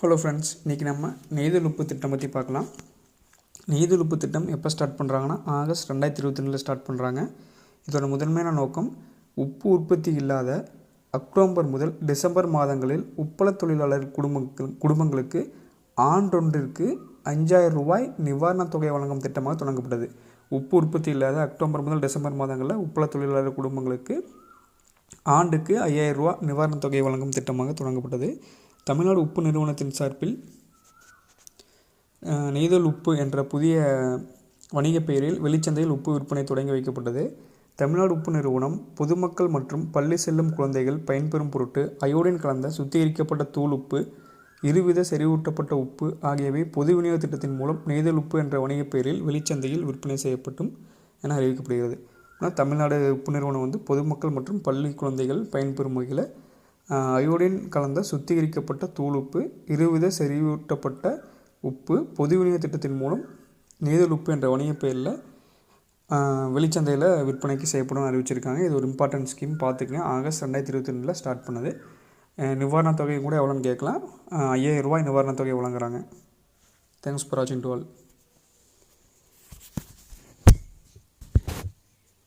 Hello friends இன்றைக்கி நம்ம நெய்தலுப்பு திட்டம் பற்றி பார்க்கலாம். நெய்தலுப்பு திட்டம் எப்போ ஸ்டார்ட் பண்ணுறாங்கன்னா ஆகஸ்ட் ரெண்டாயிரத்தி இருபத்தி ரெண்டில் ஸ்டார்ட் பண்ணுறாங்க இதோட முதன்மையான நோக்கம் உப்பு உற்பத்தி இல்லாத அக்டோபர் முதல் டிசம்பர் மாதங்களில் உப்பள தொழிலாளர் குடும்பங்கள் குடும்பங்களுக்கு ஆண்டொன்றிற்கு அஞ்சாயிரம் ரூபாய் நிவாரணத் தொகை வழங்கும் திட்டமாக தொடங்கப்பட்டது. உப்பு உற்பத்தி இல்லாத அக்டோபர் முதல் டிசம்பர் மாதங்களில் உப்பள தொழிலாளர் குடும்பங்களுக்கு ஆண்டுக்கு ஐயாயிரம் ரூபா நிவாரணத் தொகை வழங்கும் திட்டமாக தொடங்கப்பட்டது. தமிழ்நாடு உப்பு நிறுவனத்தின் சார்பில் நெய்தல் உப்பு என்ற புதிய வணிகப் பெயரில் வெளிச்சந்தையில் உப்பு விற்பனை தொடங்கி வைக்கப்பட்டது. தமிழ்நாடு உப்பு நிறுவனம் பொதுமக்கள் மற்றும் பள்ளி செல்லும் குழந்தைகள் பயன்பெறும் பொருட்டு அயோடின் கலந்த சுத்திகரிக்கப்பட்ட தூள் உப்பு இருவித செறிவூட்டப்பட்ட உப்பு ஆகியவை பொது விநியோக திட்டத்தின் மூலம் நெய்தல் உப்பு என்ற வணிகப் பெயரில் வெளிச்சந்தையில் விற்பனை செய்யப்பட்டும் என அறிவிக்கப்படுகிறது. ஆனால் தமிழ்நாடு உப்பு நிறுவனம் வந்து பொதுமக்கள் மற்றும் பள்ளி குழந்தைகள் பயன்பெறும் வகையில் அயோடின் கலந்த சுத்திகரிக்கப்பட்ட தூளுப்பு இருவித செறிவூட்டப்பட்ட உப்பு பொது விநியோக திட்டத்தின் மூலம் நெய்தல் உப்பு என்ற வணிகப் பெயரில் வெளிச்சந்தையில் விற்பனைக்கு செய்யப்படும் அறிவிச்சிருக்காங்க. இது ஒரு இம்பார்ட்டன்ட் ஸ்கீம் பார்த்துக்கங்க. ஆகஸ்ட் ரெண்டாயிரத்தி இருபத்தி ரெண்டில் ஸ்டார்ட் பண்ணது. நிவாரண நிவாரணத் தொகை கூட எவ்வளோன்னு கேட்கலாம். ஐயாயிரம் ரூபாய் நிவாரணத் தொகை வழங்குறாங்க. தேங்க்ஸ் ஃபார் வாட்சிங் டு ஆல்